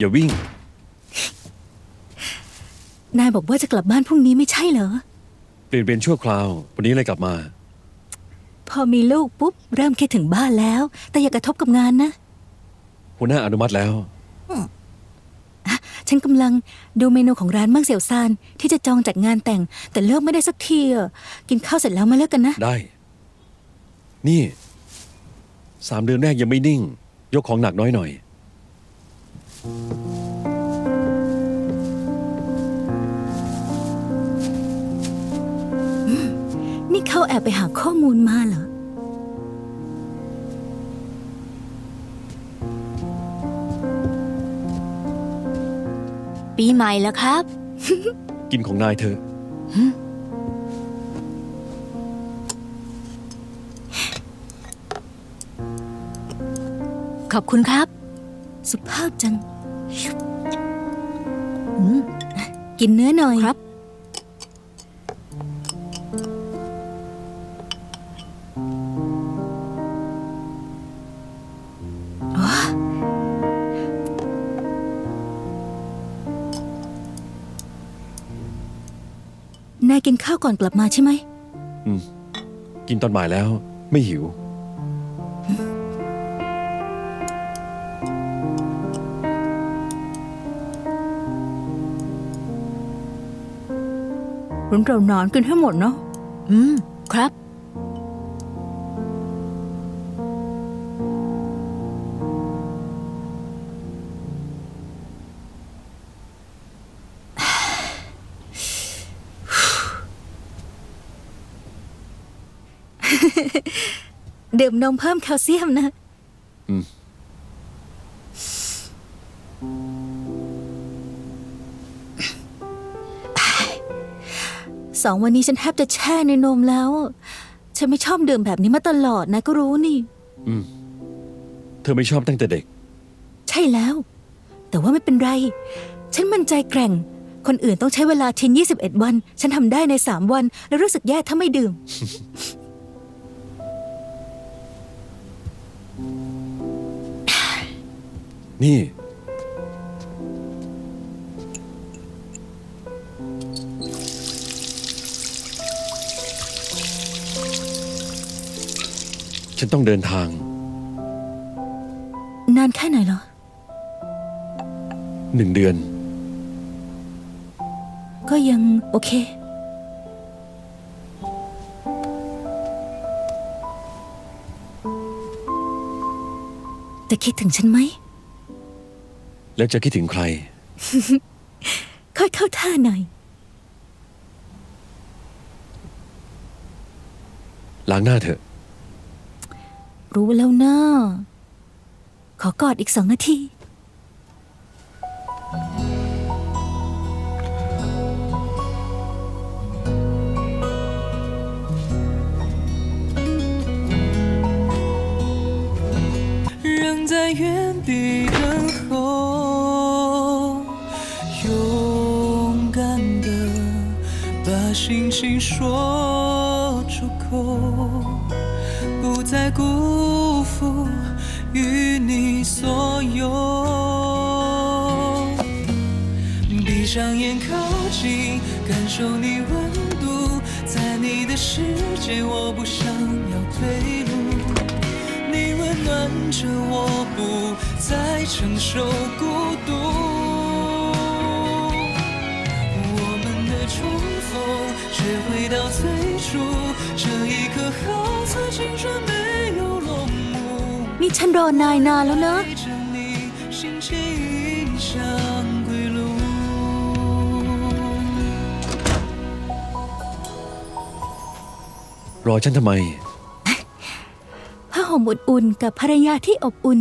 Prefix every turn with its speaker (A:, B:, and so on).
A: อย่าวิ่ง
B: นายบอกว่าจะกลับบ้านพรุ่งนี้ไม่ใช่เหรอ
A: เปลี่ยนเป็นชั่วคราว วันนี้เลยกลับมา
B: พอมีลูกปุ๊บ เริ่มคิดถึงบ้านแล้ว แต่อย่ากระทบกับงานนะ
A: หัวหน้าอนุมัติแล้ว
B: ฉันกำลังดูเมนูของร้านเมืองเสี่ยวซาน ที่จะจองจัดงานแต่ง แต่เลิกไม่ได้สักทีอะกินข้าวเสร็จแล้วมาเลิกกันนะ
A: ได้ นี่ สามเดือนแรกยังไม่นิ่ง ยกของหนักน้อยหน่อย
B: นี่เขาแอบไปหาข้อมูลมาเหรอ
C: ปีใหม่แล้วครับ
A: กินของนายเธอะ
C: ขอบคุณครับ
B: สุภาพจังอืมกินเนื้อหน่อย
C: ครับ
B: นายกินข้าวก่อนกลับมาใช่ไหม
A: กินตอนบ่ายแล้ว ไม่หิว
B: รุ่นเรานอนกินให้หมดเนาะ
C: อืม ครับ
B: ดื่มนมเพิ่มแคลเซียมนะ
A: อืม
B: สองวันนี้ฉันแทบจะแช่ในนมแล้ว ฉันไม่ชอบดื่มแบบนี้มาตลอดนะก็รู้นี่
A: อืม เธอไม่ชอบตั้งแต่เด็ก
B: ใช่แล้ว แต่ว่าไม่เป็นไร ฉันมั่นใจแกร่ง คนอื่นต้องใช้เวลาทิ้ง21 วัน ฉันทำได้ใน 3 วัน แล้วรู้สึกแย่ถ้าไม่ดื่ม
A: นี่ ฉันต้องเดินทาง
B: นานแค่ไหนเหรอ
A: หนึ่งเดือน
B: ก็ยังโอเค แต่คิดถึงฉันไหม
A: แล้วจะคิดถึงใคร
B: ค่อยเข้าท่าหน่อย
A: ล้างหน้าเถอะ
B: รู้แล้วนะขอกอดอีกสองนาที
D: 仍在原地等候，勇敢的把心情说出口， 不再辜负与你所有。闭上眼，靠近，感受你温度，在你的世界，我不想要退路。你温暖着我，不再承受孤独。我们的重逢，却回到最初，这一刻好。
B: นี่ฉันรอนายนานแล้วนะ
A: รอฉันทำไม
B: ผ้าห่มอุ่นๆกับภรรยาที่อบอุ่น